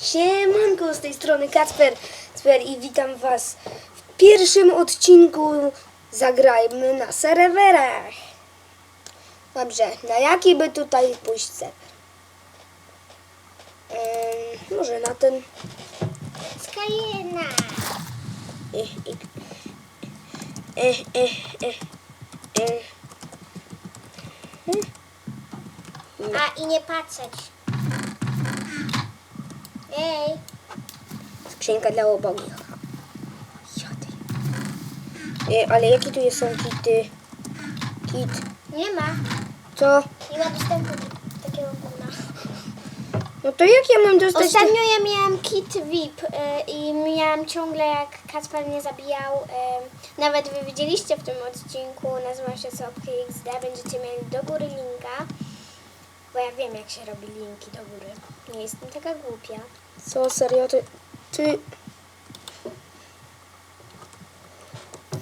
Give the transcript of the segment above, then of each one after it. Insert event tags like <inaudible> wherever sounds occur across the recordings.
Siemanko, z tej strony Kacper Kacper i witam Was w pierwszym odcinku Zagrajmy na serwerach. Dobrze, na jaki by tutaj pójść serwer? Em, może na ten. Skajena. Eh, eh, eh. A i nie patrzeć. Ej, Skrzynka dla ubogich. Jody. E, ale jakie tu są kity? Kit. nie ma. Co? Nie ma dostępu do takiego gówna. No to jak ja mam dostać... Ostatnio ja miałam kit VIP y, i miałam ciągle jak Kacper mnie zabijał. y, nawet wy widzieliście w tym odcinku, nazywa się Sopki XD, będziecie mieli do góry linka. Bo ja wiem jak się robi linki do góry. Nie jestem taka głupia. Co, serio? Ty... ty...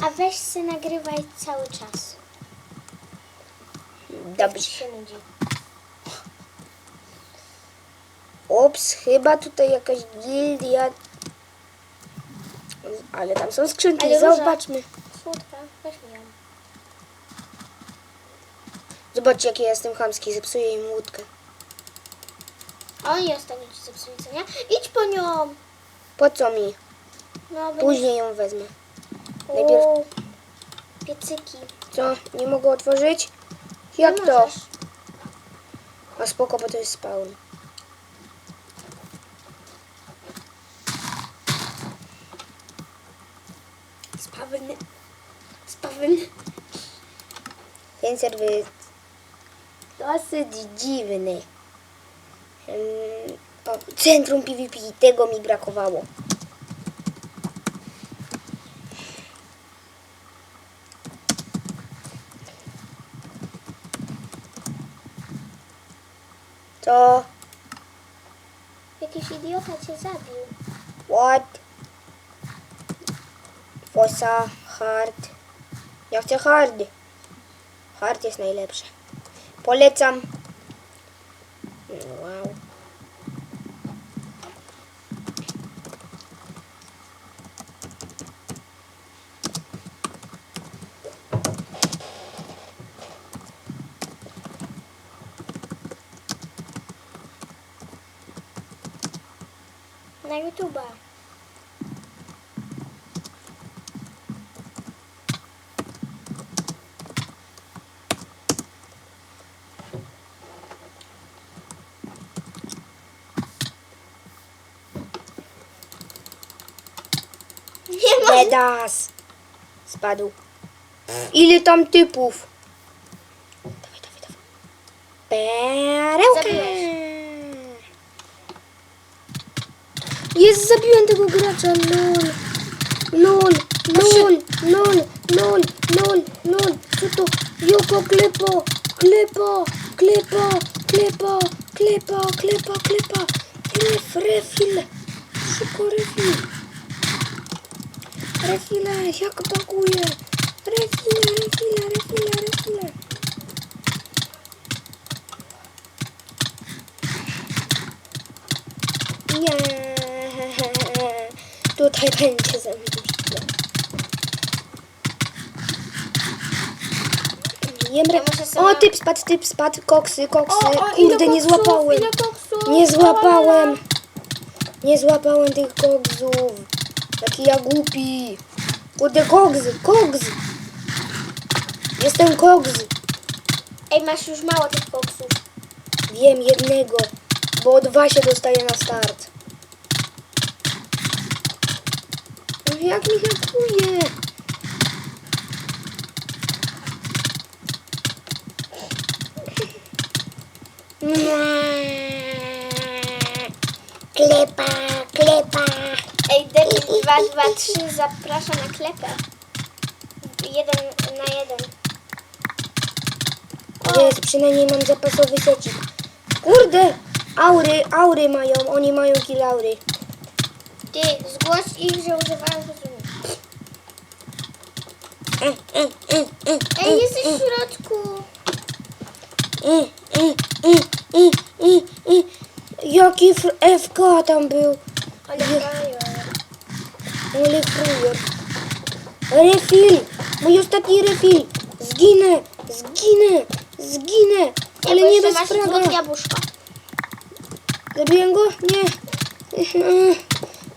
A weź się nagrywaj cały czas. Dobrze. Ci się nudzi. Ops, chyba tutaj jakaś gildia... Ale tam są skrzynki, Ale róża. zobaczmy. Słodka, weź mi ją. Zobaczcie, jaki ja jestem chamski, zepsuję im łódkę. Oni ostatnio ci zepsuli, co nie? Idź po nią! Po co mi? No, Później ją wezmę. O, najpierw- Piecyki. Co? Nie mogę otworzyć? Jak to? możesz. A spoko, bo to jest spawn. Spawny. Spawny. Ten serwer jest dosyć dziwny. O, centrum PvP, tego mi brakowało. To Jakiś idiota cię zabił. what? Fosa, hard. Ja chcę hard. Hard jest najlepsze. Polecam. Wow. Na YouTube'a. Bedas. Spadł. Ile tam typów? Dawaj, dawaj, dawaj. Perełka. Jest, zabiłem tego gracza. Lol. Lol. Lol. Lol. Lol. Lol. Lol. Co to? Joko, klepo. Klepo. Klepo. Klepo. Klepo. Klepo. Klepo. Ref, refil. Szybko refil. Refile, jak pakuje? Refile, refile, refile, refile. Nie. Tutaj będzie re- muszę sama- O, typ spadł, typ spadł, koksy, koksy. O, o, Kurde, nie złapałem. Nie złapałem. Nie złapałem tych koksów. Taki ja głupi. Kurde, koks, koks. Jestem koks. Ej, masz już mało tych koksów. Wiem jednego, bo dwa się dostaje na start. No jak mi hakuje? <laughs> Klepa. Ej, Debil 223 zaprasza na klepę. Jeden na jeden. Jest, przynajmniej mam zapasowy secik. Kurde! Aury, aury mają, oni mają kill aury. Ty, zgłoś ich, że używają rozumu. E, e, e, e, Ej, jesteś w środku. Jaki FK tam był. Ale grają. Ale frajer. Refill! Mój ostatni refill! Zginę! Zginę! Zginę! Ale nie bez jabłuszko. Zabiłem go? Nie.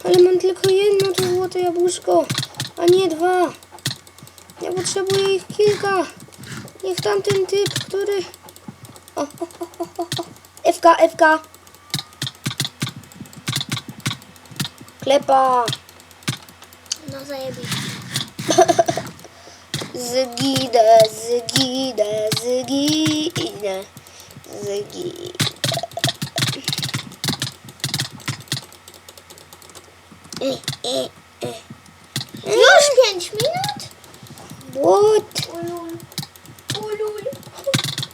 Ale mam tylko jedno to złote jabłuszko, a nie dwa. Ja potrzebuję ich kilka. Niech tamten typ, który... O, o, o, o, o, o. FK, FK. Klepa. No zajebiście. <laughs> Zginę, zginę, zginę, zginę. Już pięć minut? What? Ulul. Ulul.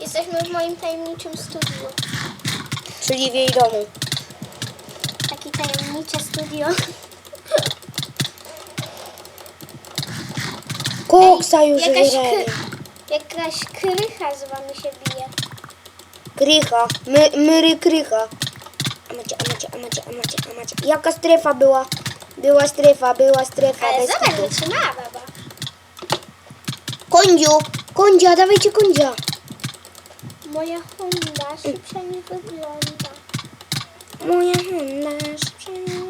Jesteśmy w moim tajemniczym studiu. Czyli w jej domu. Takie tajemnicze studio. Koksa już Jakaś, kry, jakaś krycha z wami się bije. Krycha. My, myry krycha. Amacie, amacie, amacie, amacie, amacie. Jaka strefa była? Była strefa, była strefa. Ale bez zobacz, kitu. wytrzymała baba. Kondziu, kondzia, dawajcie kondzia. Moja Honda szybsza nie wygląda. Moja Honda szybsza nie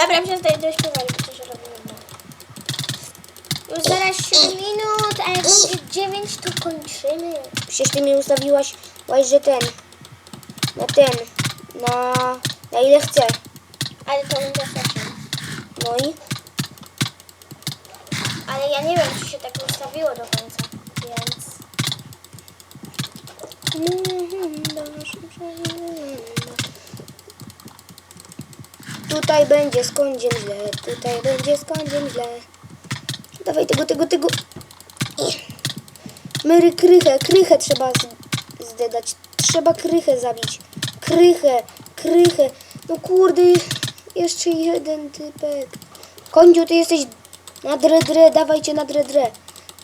Dobra, przestań dośpiewać, bo coś robimy. Już zaraz 7 minut, a jak będzie 9 to kończymy. Przecież ty mi ustawiłaś, łaś, że ten, na ten, na, na ile chcę. Ale to będzie session. No i Ale ja nie wiem, czy się tak ustawiło do końca, więc... Honda szybsza nie wygląda. Tutaj będzie z kądziem źle, tutaj będzie z kądziem źle. Dawaj tego, tego, tego. Mary krychę, krychę trzeba zdedać. Trzeba krychę zabić. Krychę, krychę. No kurde, jeszcze jeden typek. Kądziu, ty jesteś na dre, dre, dawajcie na dre, dre.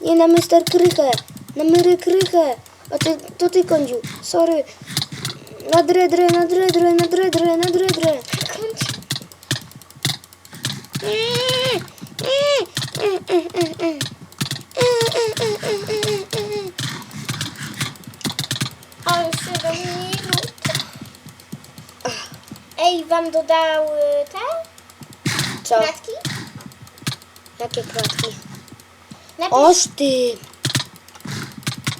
Nie na Mr. Krychę, na Mary Krychę. A ty, to ty, Kądziu, sorry. Na dre, dre, na dre, dre, na dre, dre, na dre, dre. O, już 7 minut. Ej, wam dodały te Co? kratki? Jakie kratki? Napisz, Oż ty!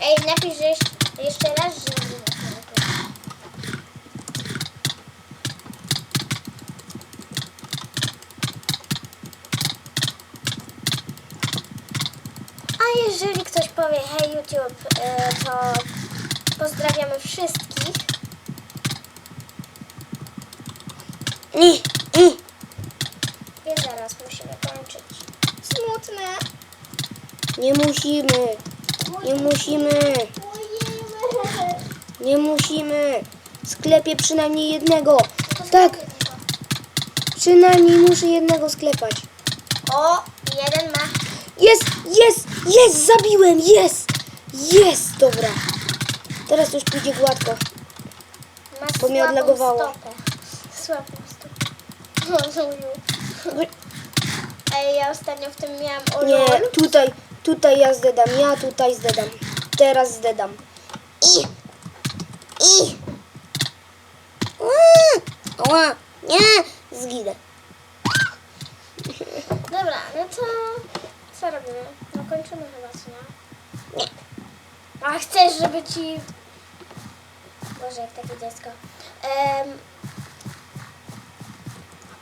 Ej, napisz że jeszcze, jeszcze raz, że nagrywasz. A jeżeli ktoś powie hej YouTube, e, to pozdrawiamy wszystkich. Nie, nie. I zaraz musimy kończyć. Smutne. Nie musimy, nie musimy, nie musimy. Sklepię przynajmniej jednego. Tak, przynajmniej muszę jednego sklepać. O, jeden ma. Jest, jest, jest, zabiłem, jest, jest, dobra. Teraz już pójdzie gładko. Ma Bo mnie słabą odlagowało. stopę. Słabą stopę. <laughs> Ej, ja ostatnio w tym miałam Nie, tutaj, tutaj ja zdedam, ja tutaj zdedam. Teraz zdedam. I, i. Ła, Ła, nie, zginę. Dobra, no to co robimy? No kończymy chyba, co nie? A chcesz, żeby ci... Boże, jak takie dziecko. Em,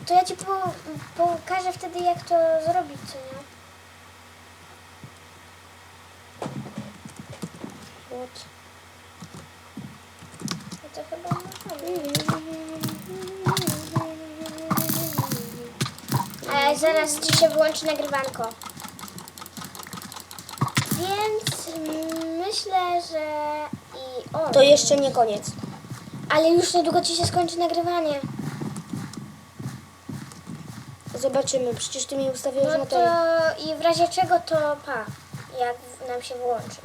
to ja ci po, pokażę wtedy, jak to zrobić, co nie? What? No to chyba możemy. A zaraz ci się wyłączy nagrywanko. Więc myślę, że i o. To jeszcze nie koniec. Ale już niedługo ci się skończy nagrywanie. Zobaczymy, przecież ty mi ustawiłeś No na to ten. i w razie czego to pa. jak nam się włączy.